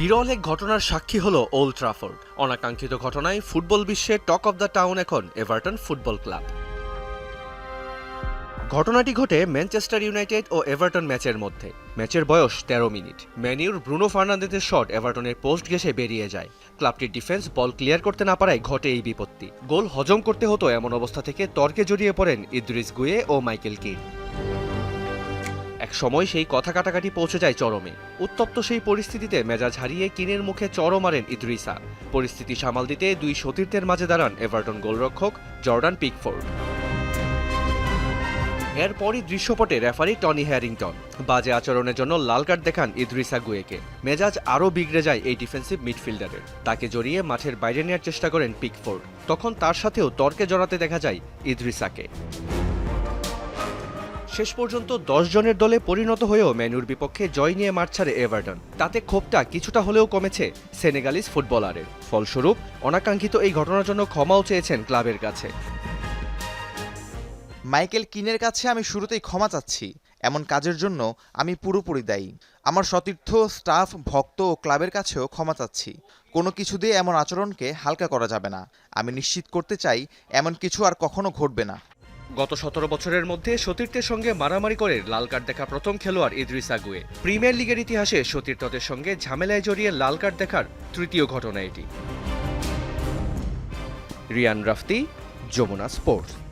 বিরল এক ঘটনার সাক্ষী হল ওল্ড ট্রাফোর্ড। অনাকাঙ্ক্ষিত ঘটনায় ফুটবল বিশ্বে টক অব দ্য টাউন এখন এভারটন ফুটবল ক্লাব। ঘটনাটি ঘটে ম্যানচেস্টার ইউনাইটেড ও এভারটন ম্যাচের মধ্যে। ম্যাচের বয়স তেরো মিনিট। ম্যানিউর ব্রুনো ফার্নান্দেজের শট এভারটনের পোস্ট ঘেসে বেরিয়ে যায়। ক্লাবটির ডিফেন্স বল ক্লিয়ার করতে না পারায় ঘটে এই বিপত্তি। গোল হজম করতে হতো এমন অবস্থা থেকে তর্কে জড়িয়ে পড়েন ইদ্রিস গুয়ে ও মাইকেল কিন এক সময় সেই কথা কাটাকাটি পৌঁছে যায় চরমে। উত্তপ্ত সেই পরিস্থিতিতে মেজাজ হারিয়ে কিনের মুখে চড় মারেন ইদ্রিসা। পরিস্থিতি সামাল দিতে দুই সতীর্থের মাঝে দাঁড়ান এভারটন গোলরক্ষক জর্ডান পিকফোর্ড। এরপরই দৃশ্যপটে রেফারি টনি হ্যারিংটন। বাজে আচরণের জন্য লাল কার্ড দেখান ইদ্রিসা গুয়েকে। মেজাজ আরও বিগড়ে যায় এই ডিফেন্সিভ মিডফিল্ডারের। তাকে জড়িয়ে মাঠের বাইরে নেওয়ার চেষ্টা করেন পিকফোর্ড। তখন তার সাথেও তর্কে জড়াতে দেখা যায় ইদ্রিসাকে। শেষ পর্যন্ত দশ জনের দলে পরিণত হয়েও ম্যানুর বিপক্ষে জয় নিয়ে মাঠ ছাড়ে এভারটন। তাতে ক্ষোভটা কিছুটা হলেও কমেছে সেনেগালিস ফুটবলারের। ফলস্বরূপ, অনাকাঙ্ক্ষিত এই ঘটনার জন্য ক্ষমাও চেয়েছেন ক্লাবের কাছে। মাইকেল কিনের কাছে আমি শুরুতেই ক্ষমা চাচ্ছি। এমন কাজের জন্য আমি পুরোপুরি দায়ী। আমার সতীর্থ, স্টাফ, ভক্ত ও ক্লাবের কাছেও ক্ষমা চাচ্ছি। কোনো কিছু দিয়ে এমন আচরণকে হালকা করা যাবে না। আমি নিশ্চিত করতে চাই, এমন কিছু আর কখনো ঘটবে না। গত সতেরো বছরের মধ্যে সতীর্থের সঙ্গে মারামারি করে লাল কার্ড দেখা প্রথম খেলোয়াড় ইদ্রিস আগুয়ে। প্রিমিয়ার লিগের ইতিহাসে সতীর্থদের সঙ্গে ঝামেলায় জড়িয়ে লাল কার্ড দেখার তৃতীয় ঘটনা এটি। রিয়ান রাফতি, যমুনা স্পোর্টস।